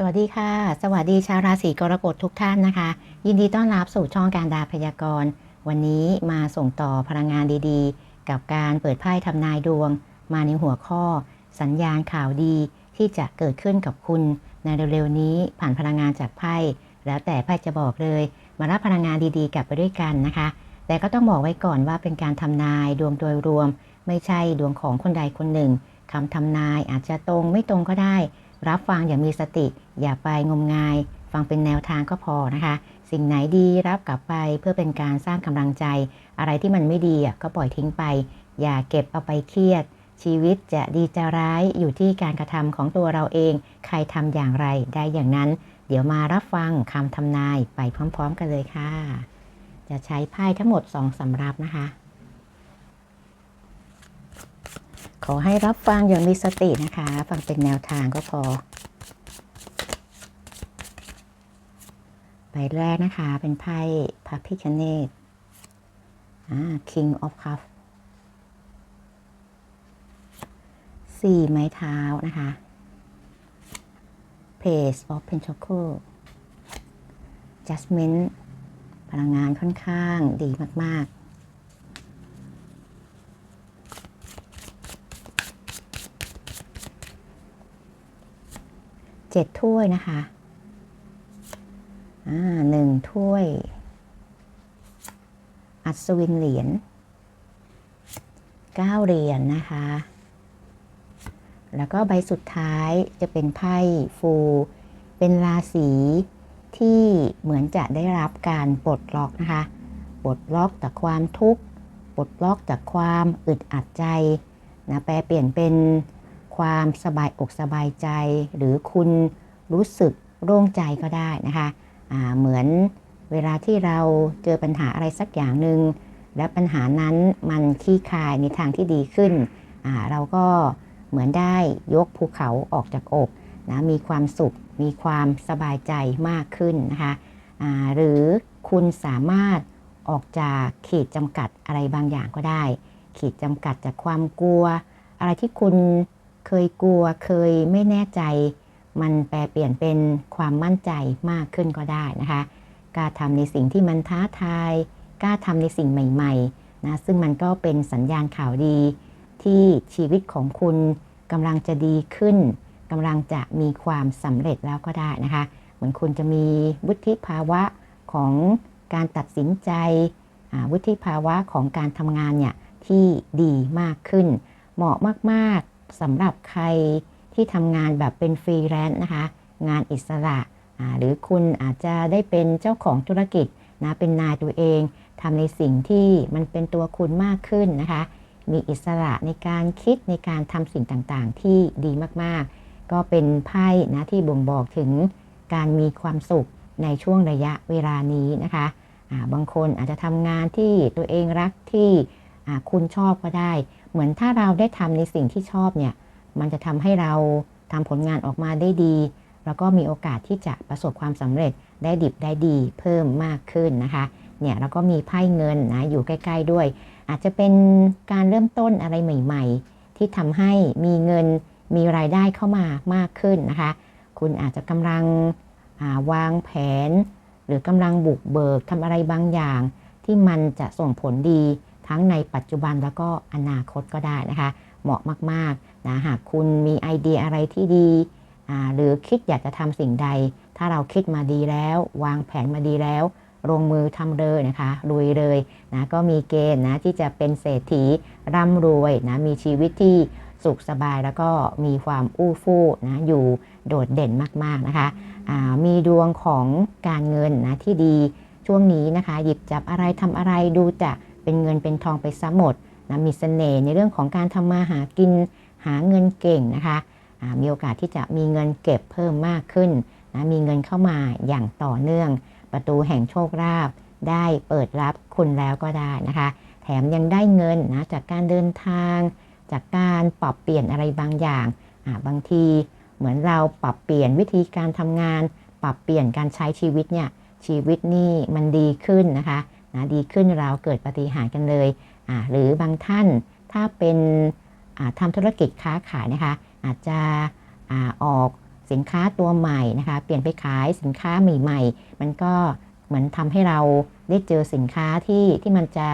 สวัสดีค่ะ สวัสดีชาวราศีกรกฎทุกท่านนะคะ ยินดีต้อนรับสู่ช่องการดาพยากรณ์ วันนี้มาส่งต่อพลังงานดีๆ กับการเปิดไพ่ทำนายดวง มาในหัวข้อ สัญญาณข่าวดีที่จะเกิดขึ้นกับคุณในเร็วๆนี้ผ่านพลังงานจากไพ่แล้วแต่ไพ่จะบอกเลย มารับพลังงานดีๆ กลับไปด้วยกันนะคะ แต่ก็ต้องบอกไว้ก่อนว่าเป็นการทำนายดวงโดยรวม ไม่ใช่ดวงของคนใดคนหนึ่งคำทำนายอาจจะตรงไม่ตรงก็ได้ รับฟังอย่างมีสติ อย่าไปงมงาย ฟังเป็นแนวทางก็พอนะคะ สิ่งไหนดีรับกลับไปเพื่อเป็นการสร้างกำลังใจ อะไรที่มันไม่ดีก็ปล่อยทิ้งไป อย่าเก็บเอาไปเครียด ชีวิตจะดีจะร้ายอยู่ที่การกระทำของตัวเราเอง ใครทำอย่างไรได้อย่างนั้น เดี๋ยวมารับฟังคำทำนายไปพร้อม ๆ กันเลยค่ะ จะใช้ไพ่ทั้งหมด2สำรับนะคะ ขอให้รับฟังอย่างมีสตินะคะ ฟังเป็นแนวทางก็พอ ใบแรกนะคะ เป็นไพ่พระพิคเนตอ่า King of Cups สี่ไม้เท้านะคะ Page of Pentacles Judgment พลังงานค่อนข้างดีมาก ๆ เจ็ดถ้วยนะคะ อ่าหนึ่งถ้วย อัศวินเหรียญเก้าเหรียญนะคะ แล้วก็ใบสุดท้ายจะเป็นไพ่ฟู เป็นราศีที่เหมือนจะได้รับการปลดล็อกนะคะ ปลดล็อกจากความทุกข์ ปลดล็อกจากความอึดอัดใจนะ แปลเปลี่ยนเป็น ความสบายอกสบายใจ หรือคุณรู้สึกโล่งใจก็ได้นะคะอ่าเหมือนเวลาที่เราเจอปัญหาอะไรสักอย่างหนึ่งและปัญหานั้นมันคลี่คลายในทางที่ดีขึ้น เราก็เหมือนได้ยกภูเขาออกจากอกนะมีความสุข มีความสบายใจมากขึ้นนะคะหรือคุณสามารถออกจากขีดจำกัดอะไรบางอย่างก็ได้ ขีดจำกัดจากความกลัว อะไรที่คุณ เคยกลัวเคยไม่แน่ใจ มันแปลเปลี่ยนเป็นความมั่นใจมากขึ้นก็ได้นะคะกล้าทำในสิ่งที่มันท้าทายกล้าทำในสิ่งใหม่ๆนะซึ่งมันก็เป็นสัญญาณข่าวดี ที่ชีวิตของคุณกำลังจะดีขึ้นกำลังจะมีความสำเร็จแล้วก็ได้นะคะ เหมือนคุณจะมีวุฒิภาวะของการตัดสินใจวุฒิภาวะของการทำงานเนี่ยที่ดีมากขึ้น เหมาะมาก ๆ สำหรับใครที่ทำงานแบบเป็นฟรีแลนซ์นะคะ งานอิสระหรือคุณอาจจะได้เป็นเจ้าของธุรกิจนะเป็นนายตัวเองทำในสิ่งที่มันเป็นตัวคุณมากขึ้นนะคะ มีอิสระในการคิดในการทำสิ่งต่างๆ ที่ดีมากๆ ก็เป็นไพ่นะที่บ่งบอกถึงการมีความสุขในช่วงระยะเวลานี้นะคะอ่าบางคนอาจจะทำงานที่ตัวเองรักที่คุณชอบก็ได้ เหมือนถ้าเราได้ทำในสิ่งที่ชอบเนี่ย มันจะทำให้เราทำผลงานออกมาได้ดี แล้วก็มีโอกาสที่จะประสบความสำเร็จได้ดิบได้ดีเพิ่มมากขึ้นนะคะ เนี่ยแล้วก็มีไพ่เงินนะอยู่ใกล้ ๆด้วย อาจจะเป็นการเริ่มต้นอะไรใหม่ ๆ ที่ทำให้มีเงินมีรายได้เข้ามามากขึ้นนะคะ คุณอาจจะกำลังวางแผน หรือกำลังบุกเบิกทำอะไรบางอย่างที่มันจะส่งผลดี ทั้งในปัจจุบันแล้วก็อนาคตก็ได้นะคะ เหมาะมากๆนะหากคุณมีไอเดียอะไรที่ดีหรือคิดอยากจะทำสิ่งใด ถ้าเราคิดมาดีแล้ว วางแผนมาดีแล้ว ลงมือทำเลยนะคะรวยเลยนะก็มีเกณฑ์นะที่จะเป็นเศรษฐีร่ำรวยนะมีชีวิตที่สุขสบายแล้วก็มีความอู้ฟู่นะอยู่โดดเด่นมากๆนะคะมีดวงของการเงินนะที่ดีช่วงนี้นะคะ หยิบจับอะไรทำอะไรดูจะ เป็นเงินเป็นทองไปซะหมดนะมีสเสน่ห์ในเรื่องของการทำมาหากินหาเงินเก่งนะคะมีโอกาสที่จะมีเงินเก็บเพิ่มมากขึ้นนะมีเงินเข้ามาอย่างต่อเนื่อง ประตูแห่งโชคลาภได้เปิดรับคุณแล้วก็ได้นะคะ แถมยังได้เงินนะจากการเดินทาง จากการปรับเปลี่ยนอะไรบางอย่างบางทีเหมือนเราปรับเปลี่ยนวิธีการทำงาน ปรับเปลี่ยนการใช้ชีวิตเนี่ยชีวิตนี่มันดีขึ้นนะคะ นะดีขึ้นเราเกิดปฏิหารกันเลยหรือบางท่านถ้าเป็นทำธุรกิจค้าขายนะคะอาจจะออกสินค้าตัวใหม่นะคะเปลี่ยนไปขายสินค้าใหม่ๆ มันก็เหมือนทำให้เราได้เจอสินค้าที่ที่มันจะ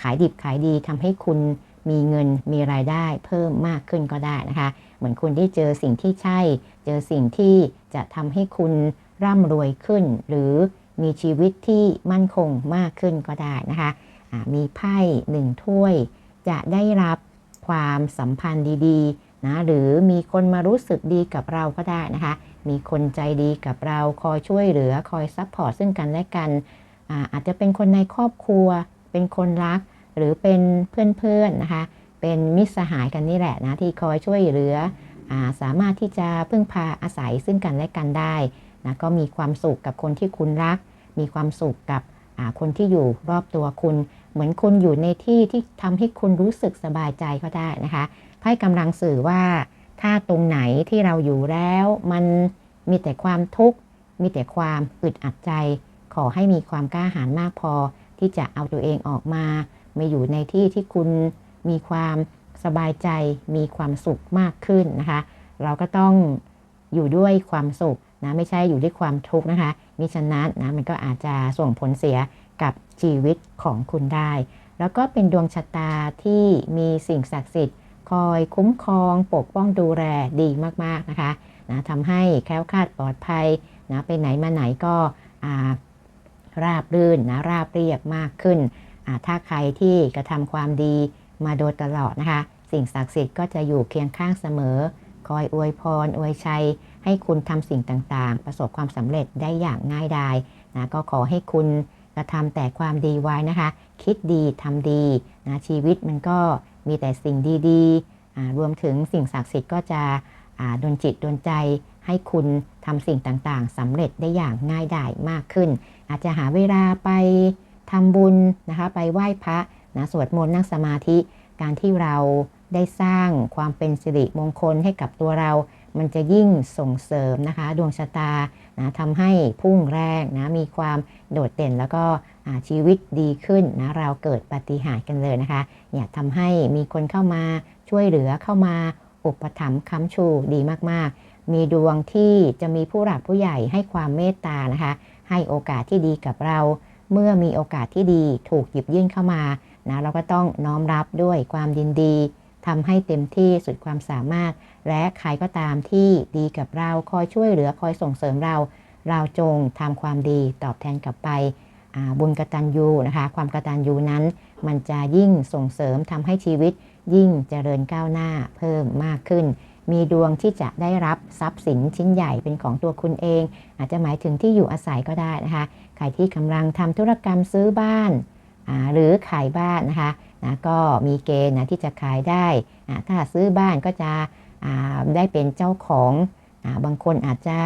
ขายดิบขายดีทำให้คุณมีเงินมีรายได้เพิ่มมากขึ้นก็ได้นะคะ เหมือนคุณได้เจอสิ่งที่ใช่ เจอสิ่งที่จะทำให้คุณร่ำรวยขึ้น หรือ มีชีวิตที่มั่นคงมากขึ้นก็ได้นะคะะมีไพ่หนึ่งถ้วย จะได้รับความสัมพันธ์ดีๆนะหรือมีคนมารู้สึกดีกับเราก็ได้นะคะ มีคนใจดีกับเราคอยช่วยเหลือคอยซัพพอร์ตซึ่งกันและกันอาอาจจะเป็นคนในครอบครัว เป็นคนรัก หรือเป็นเพื่อนๆนะคะ เป็นมิตรสหายกันนี่แหละนะที่คอยช่วยเหลืออาสามารถที่จะพึ่งพาอาศัยซึ่งกันและกันได้ นะก็มีความสุขกับคนที่คุณรัก มีความสุขกับคนที่อยู่รอบตัวคุณ เหมือนคุณอยู่ในที่ที่ทำให้คุณรู้สึกสบายใจก็ได้นะคะไพ่กำลังสื่อว่า ถ้าตรงไหนที่เราอยู่แล้ว มันมีแต่ความทุกข์ มีแต่ความอึดอัดใจ ขอให้มีความกล้าหาญมากพอ ที่จะเอาตัวเองออกมามาอยู่ในที่ที่คุณมีความสบายใจ มีความสุขมากขึ้นนะคะ เราก็ต้องอยู่ด้วยความสุข นะไม่ใช่อยู่ด้วยความทุกข์นะคะมิฉะนั้นนะมันก็อาจจะส่งผลเสียกับชีวิตของคุณได้ แล้วก็เป็นดวงชะตาที่มีสิ่งศักดิ์สิทธิ์ คอยคุ้มครอง ปกป้องดูแลดีมากๆนะคะนะทำให้แคล้วคลาดปลอดภัยนะไปไหนมาไหนก็ราบรื่นนะราบเรียบมากขึ้น ถ้าใครที่กระทำความดีมาโดยตลอดนะคะ สิ่งศักดิ์สิทธิ์ก็จะอยู่เคียงข้างเสมอ คอยอวยพร อวยชัย ให้คุณทำสิ่งต่างๆ ประสบความสำเร็จได้อย่างง่ายดายนะก็ขอให้คุณกระทำแต่ความดีไว้นะคะ คิดดีทำดีนะชีวิตมันก็มีแต่สิ่งดีๆ รวมถึงสิ่งศักดิ์สิทธิ์ก็จะดลจิตดลใจให้คุณทำสิ่งต่างๆสำเร็จได้อย่างง่ายดายมากขึ้น อาจจะหาเวลาไปทำบุญนะคะ ไปไหว้พระนะสวดมนต์นั่งสมาธิการที่เรา ได้สร้างความเป็นสิริมงคลให้กับตัวเรา มันจะยิ่งส่งเสริมนะคะ ดวงชะตานะทำให้พุ่งแรงนะมีความโดดเด่นแล้วก็ชีวิตดีขึ้นนะเราเกิดปฏิหารกันเลยนะคะอยาทำให้มีคนเข้ามาช่วยเหลือเข้ามาอุปถัมภ์ค้ำชูดีมากๆ มีดวงที่จะมีผู้หลักผู้ใหญ่ให้ความเมตตานะคะ ให้โอกาสที่ดีกับเรา เมื่อมีโอกาสที่ดีถูกหยิบยื่นเข้ามานะเราก็ต้องน้อมรับด้วยความดินดี ทำให้เต็มที่สุดความสามารถ และใครก็ตามที่ดีกับเราคอยช่วยเหลือคอยส่งเสริมเรา เราจงทำความดีตอบแทนกลับไปบุญกตัญญูนะคะ ความกตัญญูนั้น มันจะยิ่งส่งเสริมทำให้ชีวิต ยิ่งเจริญก้าวหน้าเพิ่มมากขึ้น มีดวงที่จะได้รับทรัพย์สินชิ้นใหญ่เป็นของตัวคุณเอง อาจจะหมายถึงที่อยู่อาศัยก็ได้นะคะ ใครที่กำลังทำธุรกรรมซื้อบ้าน หรือขายบ้านนะคะ นะก็มีเกณฑ์นะที่จะขายได้นะถ้าซื้อบ้านก็จะได้เป็นเจ้าของบางคนอาจจะ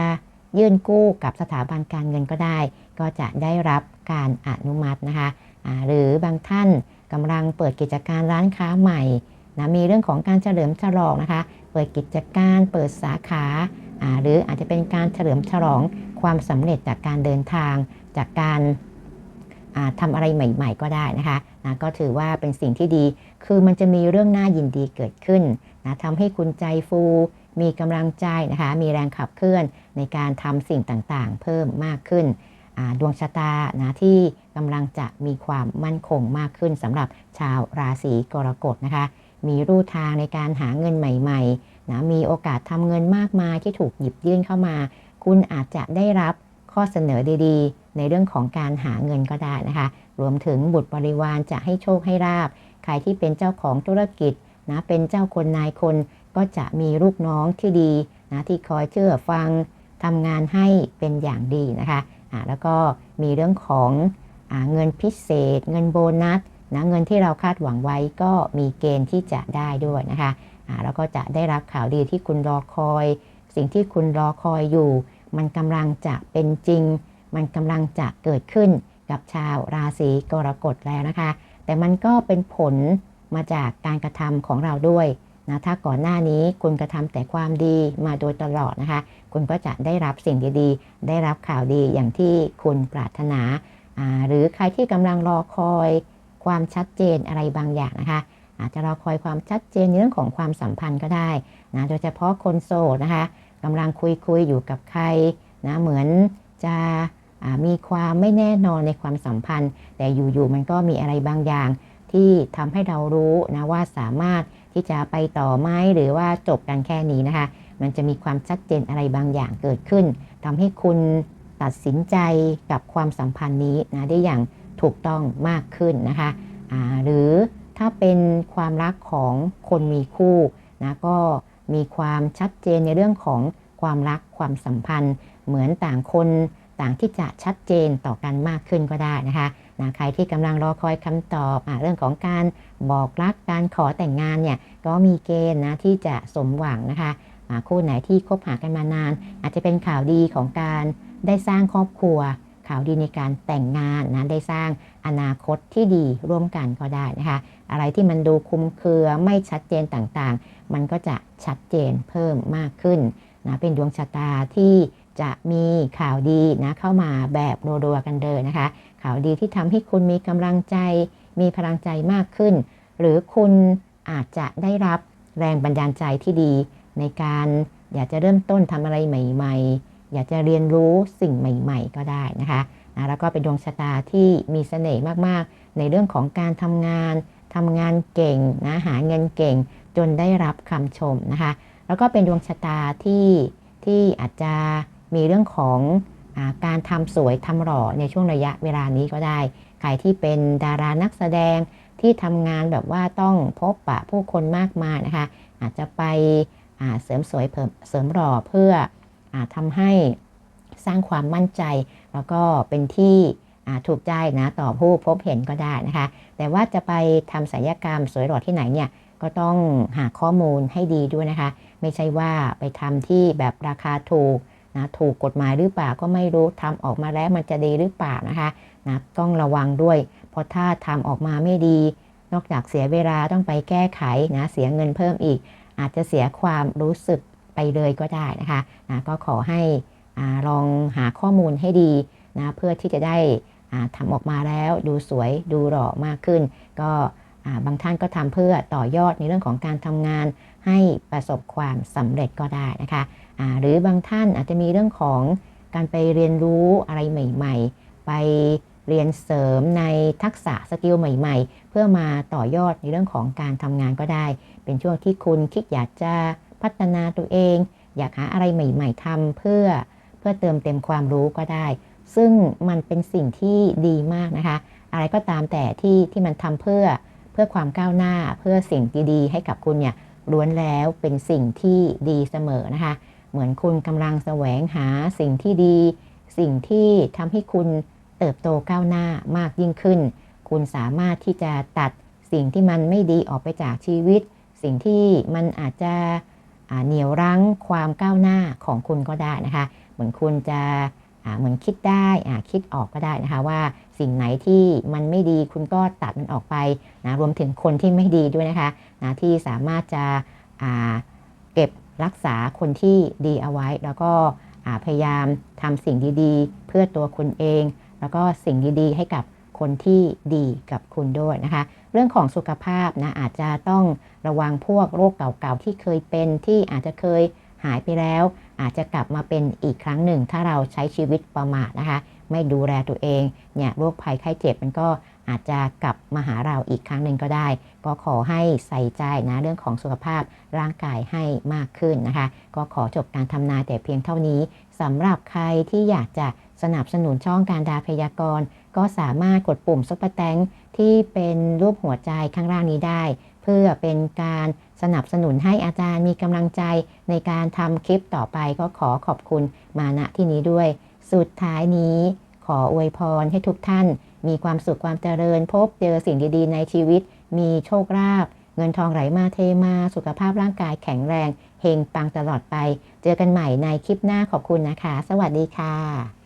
ยื่นกู้กับสถาบันการเงินก็ได้ ก็จะได้รับการอนุมัตินะคะหรือบางท่านกำลังเปิดกิจการร้านค้าใหม่นะมีเรื่องของการเฉลิมฉลองนะคะ เปิดกิจการเปิดสาขาหรืออาจจะเป็นการเฉลิมฉลองความสำเร็จจากการเดินทางจากการ ทำอะไรใหม่ ๆ ก็ได้นะคะนะก็ถือว่าเป็นสิ่งที่ดี คือมันจะมีเรื่องน่ายินดีเกิดขึ้นนะทำให้คุณใจฟู มีกำลังใจนะคะ มีแรงขับเคลื่อนในการทำสิ่งต่างๆ เพิ่มมากขึ้นดวงชะตานะที่กำลังจะมีความมั่นคงมากขึ้นสำหรับชาวราศีกรกฎนะคะ มีรูทางในการหาเงินใหม่ๆนะมีโอกาสทำเงินมากมายที่ถูกหยิบยื่นเข้ามา คุณอาจจะได้รับข้อเสนอดีๆ ในเรื่องของการหาเงินก็ได้นะคะ รวมถึงบุตรบริวารจะให้โชคให้ราบ ใครที่เป็นเจ้าของธุรกิจนะ เป็นเจ้าคนนายคนก็จะมีลูกน้องที่ดีนะที่คอยเชื่อฟังทำงานให้เป็นอย่างดีนะคะะแล้วก็มีเรื่องของอเงินพิเศษ เงินโบนัสนะเงินที่เราคาดหวังไว้ก็มีเกณฑ์ที่จะได้ด้วยนะคะะแล้วก็จะได้รับข่าวดีที่คุณรอคอย สิ่งที่คุณรอคอยอยู่ มันกำลังจะเป็นจริง มันกำลังจะเกิดขึ้นกับชาวราศีกรกฎแล้วนะคะ แต่มันก็เป็นผลมาจากการกระทำของเราด้วยนะถ้าก่อนหน้านี้คุณกระทำแต่ความดีมาโดยตลอดนะคะ คุณก็จะได้รับสิ่งดีๆ ได้รับข่าวดีอย่างที่คุณปรารถนาหรือใครที่กำลังรอคอยความชัดเจนอะไรบางอย่างนะคะ อาจจะรอคอยความชัดเจนในเรื่องของความสัมพันธ์ก็ได้นะโดยเฉพาะคนโสดนะคะกำลังคุยคุยอยู่กับใครนะเหมือนจะ มีความไม่แน่นอนในความสัมพันธ์ แต่อยู่ๆมันก็มีอะไรบางอย่าง ที่ทำให้เรารู้นะว่าสามารถที่จะไปต่อไหมหรือว่าจบกันแค่นี้นะคะ มันจะมีความชัดเจนอะไรบางอย่างเกิดขึ้นทำให้คุณตัดสินใจกับความสัมพันธ์นี้นะได้อย่างถูกต้องมากขึ้นนะคะหรือถ้าเป็นความรักของคนมีคู่นะก็มีความชัดเจนในเรื่องของความรักความสัมพันธ์ เหมือนต่างคน ต่างที่จะชัดเจนต่อกันมากขึ้นก็ได้นะคะนะใครที่กำลังรอคอยคำตอบอเรื่องของการบอกรักการขอแต่งงานเนี่ยก็มีเกณฑ์นะที่จะสมหวังนะคะคู่ไหนที่คบหากันมานาน อาจจะเป็นข่าวดีของการได้สร้างครอบครัว ข่าวดีในการแต่งงานนะได้สร้างอนาคตที่ดีร่วมกันก็ได้นะคะ อะไรที่มันดูคุมเครือไม่ชัดเจนต่างๆ มันก็จะชัดเจนเพิ่มมากขึ้นนะเป็นดวงชะตาที่ จะมีข่าวดีนะเข้ามาแบบรัวๆกันเดินนะคะ ข่าวดีที่ทำให้คุณมีกำลังใจ มีพลังใจมากขึ้น หรือคุณอาจจะได้รับแรงบันดาลใจที่ดี ในการอยากจะเริ่มต้นทำอะไรใหม่ ๆ อยากจะเรียนรู้สิ่งใหม่ ๆ ก็ได้นะคะนะแล้วก็เป็นดวงชะตาที่มีเสน่ห์มากๆ ในเรื่องของการทำงานทำงานเก่งนะหาเงินเก่งจนได้รับคำชมนะคะ แล้วก็เป็นดวงชะตาที่ที่อาจจะ มีเรื่องของอการทำสวยทำหล่อในช่วงระยะเวลานี้ก็ได้ ใครที่เป็นดารานักแสดงที่ทำงานแบบว่าต้องพบปะผู้คนมากมายนะคะ อาจจะไปเสริมสวยเสริมหล่อเพื่ออทำให้สร้างความมั่นใจ แล้วก็เป็นที่ถูกใจนะต่อผู้พบเห็นก็ได้นะคะ แต่ว่าจะไปทำศัลยกรรมสวยหล่อที่ไหนเนี่ยก็ต้องหาข้อมูลให้ดีด้วยนะคะ ไม่ใช่ว่าไปทำที่แบบราคาถูก นะถูกกฎหมายหรือเปล่าก็ไม่รู้ทำออกมาแล้วมันจะดีหรือเปล่านะคะนะต้องระวังด้วย เพราะถ้าทำออกมาไม่ดี นอกจากเสียเวลาต้องไปแก้ไขนะเสียเงินเพิ่มอีก อาจจะเสียความรู้สึกไปเลยก็ได้นะคะนะก็ขอให้อลองหาข้อมูลให้ดีนะเพื่อที่จะได้ทำออกมาแล้วดูสวยดูหล่อมากขึ้น ก็บางท่านก็ทำเพื่อต่อยอดในเรื่องของการทำงานให้ประสบความสำเร็จก็ได้นะคะ หรือบางท่านอาจจะมีเรื่องของการไปเรียนรู้อะไรใหม่ ๆ ไปเรียนเสริมในทักษะสกิลใหม่ ๆ เพื่อมาต่อยอดในเรื่องของการทำงานก็ได้ เป็นช่วงที่คุณคิดอยากจะพัฒนาตัวเอง อยากหาอะไรใหม่ ๆทำเพื่อเพื่อเติมเต็มความรู้ก็ได้ ซึ่งมันเป็นสิ่งที่ดีมากนะคะ อะไรก็ตามแต่ที่ที่มันทำเพื่อเพื่อความก้าวหน้าเพื่อสิ่งดีๆให้กับคุณเนี่ยล้วนแล้วเป็นสิ่งที่ดีเสมอนะคะ เหมือนคุณกำลังแสวงหาสิ่งที่ดี สิ่งที่ทำให้คุณเติบโตก้าวหน้ามากยิ่งขึ้น คุณสามารถที่จะตัดสิ่งที่มันไม่ดีออกไปจากชีวิต สิ่งที่มันอาจจะเหนี่ยวรั้งความก้าวหน้าของคุณก็ได้นะคะ เหมือนคุณจะเหมือนคิดได้คิดออกก็ได้นะคะว่าสิ่งไหนที่มันไม่ดีคุณก็ตัดมันออกไปนะรวมถึงคนที่ไม่ดีด้วยนะคะนะที่สามารถจะเก็บ รักษาคนที่ดีเอาไว้ แล้วก็พยายามทำสิ่งดีๆ เพื่อตัวคุณเอง แล้วก็สิ่งดีๆ ให้กับคนที่ดีกับคุณด้วยนะคะ เรื่องของสุขภาพนะอาจจะต้องระวังพวกโรคเก่าๆที่เคยเป็นที่อาจจะเคยหายไปแล้ว อาจจะกลับมาเป็นอีกครั้งหนึ่ง ถ้าเราใช้ชีวิตประมาทนะคะ ไม่ดูแลตัวเองเนี่ยโรคภัยไข้เจ็บมันก็ อาจจะกลับมาหาเราอีกครั้งหนึ่งก็ได้ ก็ขอให้ใส่ใจนะเรื่องของสุขภาพร่างกายให้มากขึ้นนะคะ ก็ขอจบการทำนายแต่เพียงเท่านี้สำหรับใครที่อยากจะสนับสนุนช่องการดาพยากรณ์ก็สามารถกดปุ่มซุปเปอร์แตงที่เป็นรูปหัวใจข้างล่างนี้ได้ เพื่อเป็นการสนับสนุนให้อาจารย์มีกำลังใจในการทำคลิปต่อไปก็ขอขอบคุณมาณที่นี้ด้วย สุดท้ายนี้ ออวยพรให้ทุกท่าน มีความสุขความเจริญ พบเจอสิ่งดีๆ ในชีวิต มีโชคลาภเงินทองไหลมาเทมา สุขภาพร่างกายแข็งแรง เฮงปังตลอดไป เจอกันใหม่ในคลิปหน้าขอบคุณนะคะ สวัสดีค่ะ